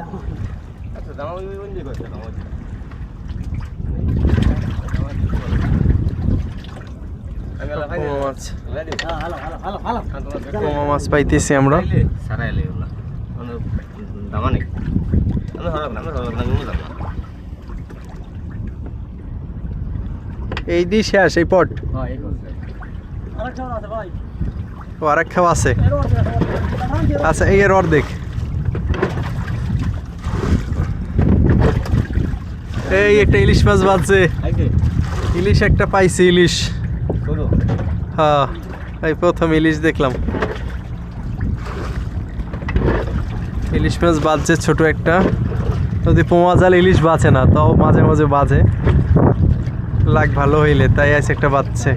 দাও আচ্ছা দামা ওই ওই দিকে করছে? দামা পোমা মাছ হ্যাঁ পাইতেছি আমরা। এই দিয়ে শেষ এই পট। হ্যাঁ আছে আর এক খাওয়া আছে। আছে আচ্ছা এই এর অর্ধেক। এই একটা ইলিশ মাছ বাজছে। ইলিশ একটা পাইছি ইলিশ। হ্যাঁ এই প্রথম ইলিশ দেখলাম। ইলিশ মাছ বাজছে ছোট একটা। যদি পোমা জাল ইলিশ বাঁচে না তাও মাঝে মাঝে বাজে। লাগ ভালো হইলে তাই আছে একটা বাজছে।